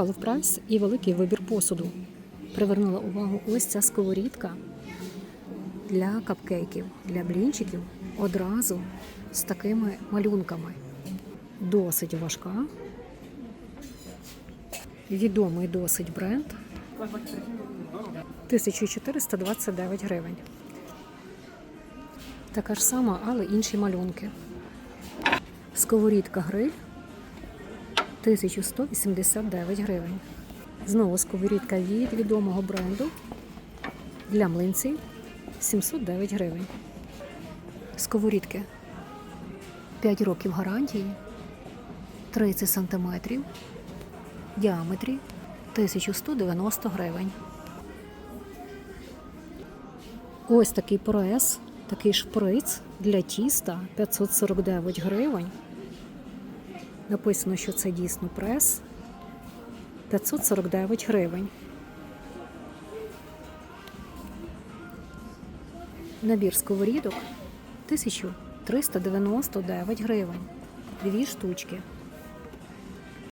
Приїхали в прайс і великий вибір посуду. Привернула увагу ось ця сковорідка для капкейків, для блінчиків одразу з такими малюнками. Досить важка. Відомий досить бренд. 1429 гривень. Така ж сама, але інші малюнки. Сковорідка гриль 1189 гривень. Знову сковорідка від відомого бренду для млинців 709 гривень. Сковорідки 5 років гарантії 30 см діаметрі 1190 гривень. Ось такий прес, такий шприц для тіста 549 гривень. Написано, що це дійсно прес 549 гривень. Набір сковорідок 1399 гривень. Дві штучки.